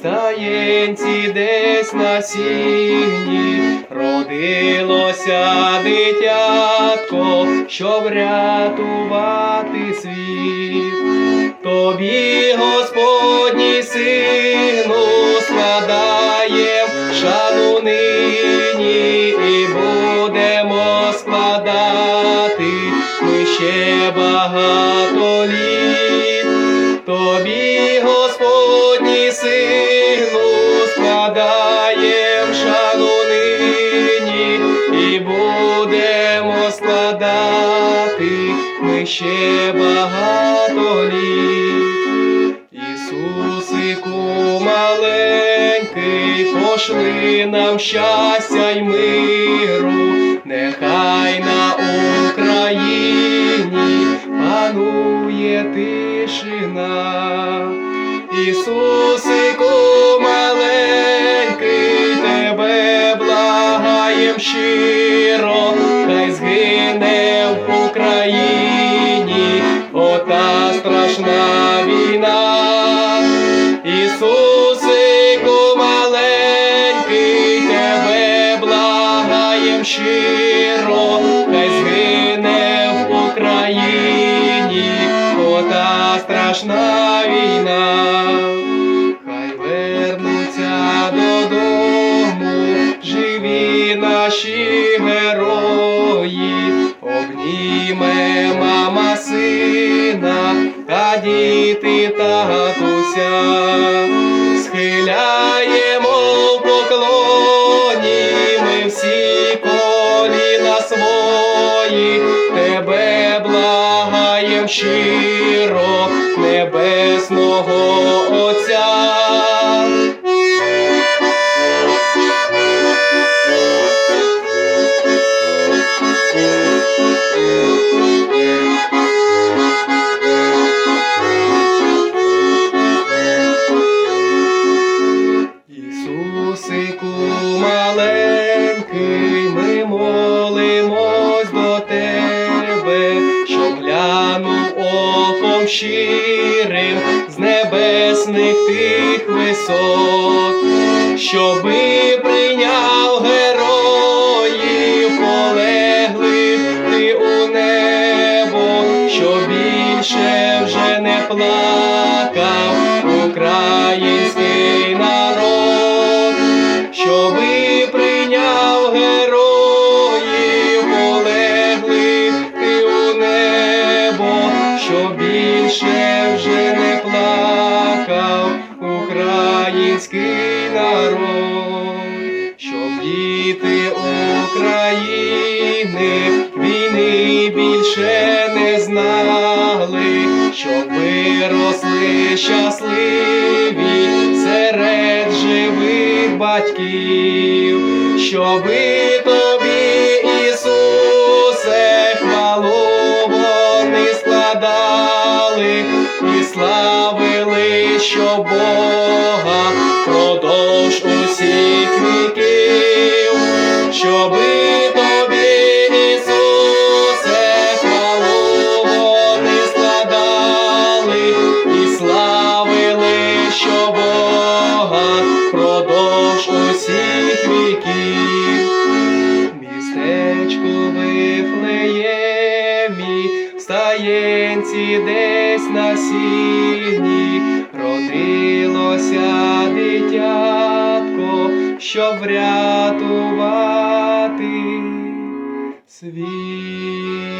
Стаєнці десь на сіні, родилося дитятко, щоб рятувати світ. Тобі, Господній сину, складаєм шану нині і будемо складати ми ще багато літ. Тобі, Господній сину, ми ще багато літ. Ісусику маленький, пошли нам щастя й миру, нехай на Україні панує тишина. Ісусику маленький, тебе благаєм щиро, страшна війна. Ісусику маленький, тебе благаєм щиро, хай згине в Україні ота страшна війна. Та діти татуся, схиляємо в поклоні ми всі коліна свої, тебе благаєм щиро небесного щирим з небесних тих висот, щоби прийняв героїв полеглих ти у небо, що більше вже не плакав український народ, більше вже не плакав український народ, щоб діти України війни більше не знали, щоб виросли щасливі серед живих батьків, щоби тобі, славили, що Бога продовж усіх віків, щоби тобі, Ісусе, хвалу вони складали і славили, що Бога продовж усіх стаєнці десь на сіні, родилося дитятко, щоб врятувати світ.